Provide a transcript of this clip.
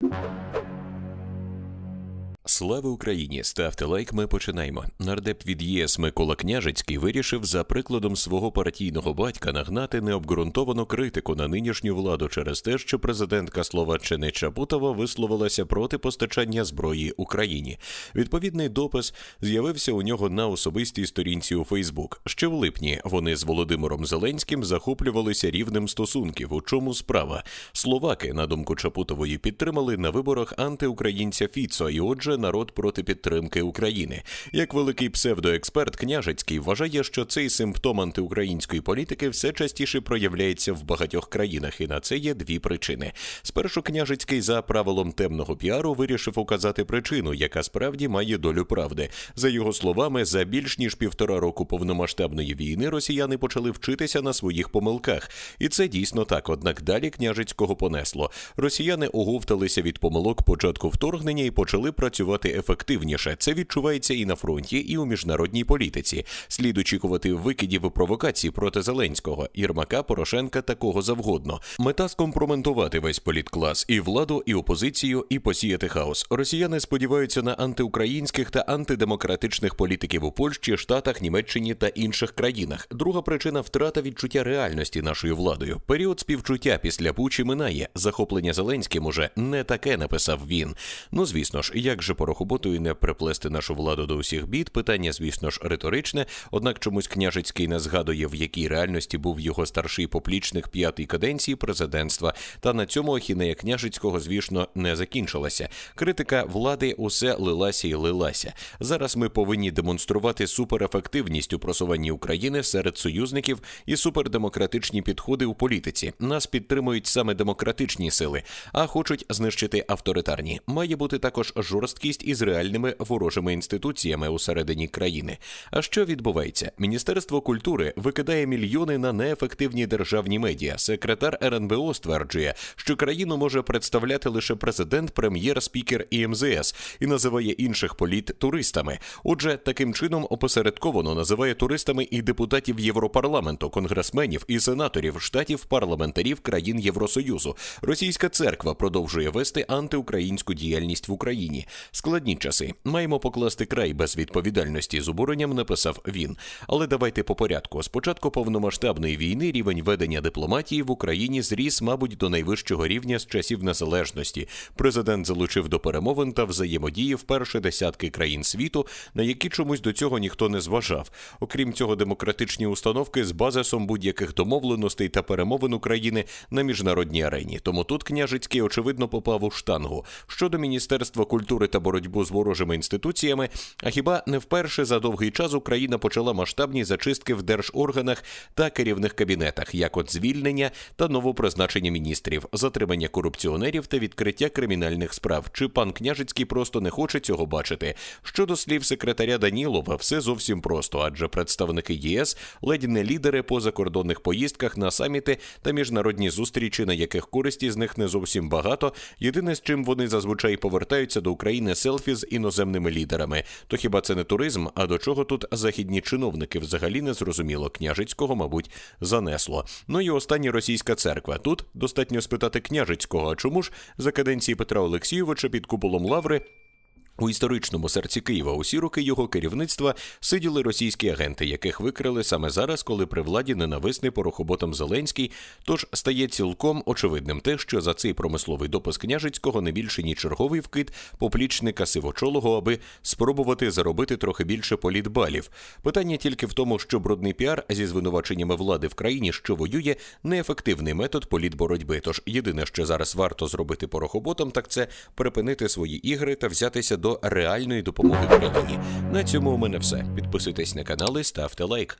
you Слава Україні! Ставте лайк. Ми починаємо. Нардеп від ЄС Микола Княжицький вирішив за прикладом свого партійного батька нагнати необґрунтовану критику на нинішню владу через те, що президентка Словаччини Чапутова висловилася проти постачання зброї Україні. Відповідний допис з'явився у нього на особистій сторінці у Фейсбук. Ще в липні вони з Володимиром Зеленським захоплювалися рівнем стосунків. У чому справа? Словаки, на думку Чапутової, підтримали на виборах антиукраїнця Фіцо, і отже, народ проти підтримки України. Як великий псевдоексперт Княжицький вважає, що цей симптом антиукраїнської політики все частіше проявляється в багатьох країнах, і на це є дві причини. Спершу Княжицький за правилом темного піару вирішив указати причину, яка справді має долю правди. За його словами, за більш ніж півтора року повномасштабної війни росіяни почали вчитися на своїх помилках, і це дійсно так. Однак далі княжицького понесло. Росіяни оговталися від помилок початку вторгнення і почали працювати ефективніше. Це відчувається і на фронті, і у міжнародній політиці. Слід очікувати викидів провокацій проти Зеленського, Єрмака, Порошенка, такого завгодно. Мета скомпроментувати весь політклас і владу, і опозицію, і посіяти хаос. Росіяни сподіваються на антиукраїнських та антидемократичних політиків у Польщі, Штатах, Німеччині та інших країнах. Друга причина втрата відчуття реальності нашою владою. Період співчуття після Бучі минає. Захоплення Зеленським уже не таке написав він. Ну звісно ж, як же порохоботою не приплести нашу владу до усіх бід? Питання, звісно ж, риторичне. Однак чомусь княжицький не згадує, в якій реальності був його старший поплічник п'ятої каденції президентства. Та на цьому ахінея княжицького, звісно, не закінчилася. Критика влади усе лилася і лилася. Зараз ми повинні демонструвати суперефективність у просуванні України серед союзників і супердемократичні підходи у політиці. Нас підтримують саме демократичні сили, а хочуть знищити авторитарні. Має бути також жорсткість із реальними ворожими інституціями усередині країни. А що відбувається? Міністерство культури викидає мільйони на неефективні державні медіа. Секретар РНБО стверджує, що країну може представляти лише президент, прем'єр, спікер і МЗС, і називає інших політ туристами. Отже, таким чином опосередковано називає туристами і депутатів Європарламенту, конгресменів і сенаторів штатів, парламентарів країн Євросоюзу. Російська церква продовжує вести антиукраїнську діяльність в Україні. Складні часи. Маємо покласти край без відповідальності з обуренням, написав він. Але давайте по порядку. Спочатку повномасштабної війни рівень ведення дипломатії в Україні зріс, мабуть, до найвищого рівня з часів незалежності. Президент залучив до перемовин та взаємодії вперше десятки країн світу, на які чомусь до цього ніхто не зважав. Окрім цього, демократичні установки з базисом будь-яких домовленостей та перемовин України на міжнародній арені. Тому тут княжицький очевидно попав у штангу щодо міністерства культури та боротьбу з ворожими інституціями. А хіба не вперше за довгий час Україна почала масштабні зачистки в держорганах та керівних кабінетах, як от звільнення та новопризначення міністрів, затримання корупціонерів та відкриття кримінальних справ? Чи пан княжицький просто не хоче цього бачити? Щодо слів секретаря Данілова, все зовсім просто, адже представники ЄС ледь не лідери по закордонних поїздках на саміти та міжнародні зустрічі, на яких користі з них не зовсім багато. Єдине, з чим вони зазвичай повертаються до України селфі з іноземними лідерами. То хіба це не туризм? А до чого тут західні чиновники взагалі не зрозуміло? Княжицького, мабуть, занесло. Ну і остання російська церква. Тут достатньо спитати княжицького. А чому ж за каденції Петра Олексійовича під куполом лаври? У історичному серці Києва усі роки його керівництва сиділи російські агенти, яких викрили саме зараз, коли при владі ненависний порохоботом Зеленський. Тож стає цілком очевидним те, що за цей промисловий допис княжицького не більше ні черговий вкид поплічника сивочолого, аби спробувати заробити трохи більше політбалів. Питання тільки в тому, що брудний піар зі звинуваченнями влади в країні, що воює, неефективний метод політборотьби. Тож єдине, що зараз варто зробити порохоботам, так це припинити свої ігри та взятися до реальної допомоги країні. На цьому у мене все. Підписуйтесь на канал і ставте лайк.